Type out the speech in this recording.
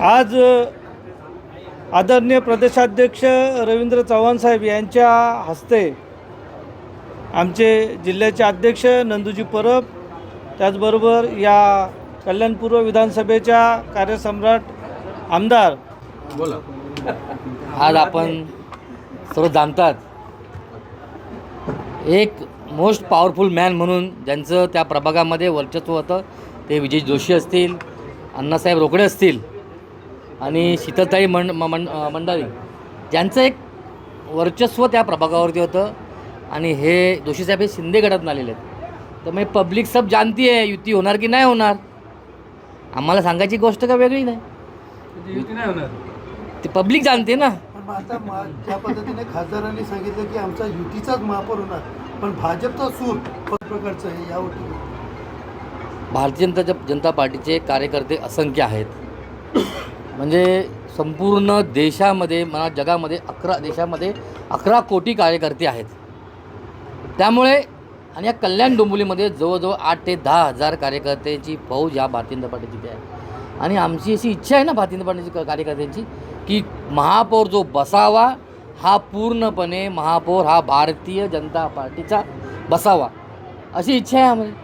आज आदरणीय प्रदेशाध्यक्ष रवींद्र चव्हाण साहेब यांच्या हस्ते आमचे जिल्ह्याचे अध्यक्ष नंदूजी परब त्याचबरोबर या कल्याणपूर्व विधानसभेच्या कार्यसम्राट आमदार आज आपण सर्व जाणतात. एक मोस्ट पॉवरफुल मॅन म्हणून ज्यांचं त्या प्रभागामध्ये वर्चस्व होतं ते विजय जोशी असतील अण्णासाहेब रोकडे असतील आणि शीतलताई मंड म- मंड मंडावी. ज्यांचं एक वर्चस्व त्या प्रभागावरती होतं आणि हे जोशीसाहेब हे शिंदे गटातून आलेले आहेत. त्यामुळे पब्लिक सब जानती आहे युती होणार की नाही होणार? आम्हाला सांगायची गोष्ट का वेगळी नाही? युती नाही होणार. ते पब्लिक जाणते ना. पण मग आता ज्या पद्धतीने खासदारांनी सांगितलं की आमचा युतीचाच महापौर होणार पण भाजपचा सूर कोण प्रकारचं आहे यावर भारतीय जनता जनता पार्टीचे कार्यकर्ते असंख्य आहेत. म्हणजे संपूर्ण देशामध्ये म्हणा जगामध्ये अकरा देशामध्ये अकरा कोटी कार्यकर्ते आहेत. त्यामुळे आणि या कल्याण डोंबिवलीमध्ये जवळजवळ आठ ते दहा हजार कार्यकर्त्यांची फौज या भारतीय जनता पार्टीची आहे. आणि आमची अशी इच्छा आहे ना भारतीय जनता पार्टीची कार्यकर्त्यांची की महापौर जो बसावा हा पूर्णपणे महापौर हा भारतीय जनता पार्टीचा बसावा. अशी इच्छा आहे आम्हाला.